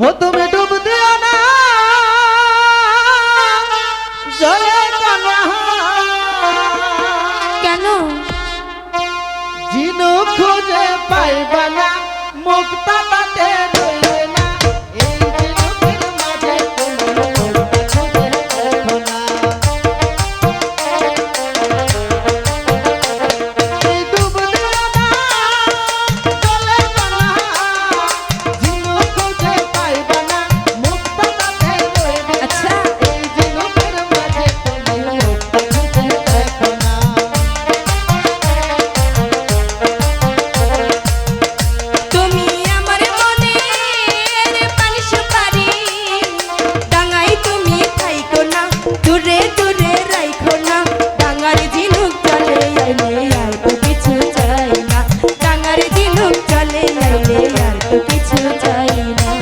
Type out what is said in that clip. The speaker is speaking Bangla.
ও তুমি ডুব দিও না। জলে কেন? জিনু খুঁজে পাইবা না মুক্তা চাই না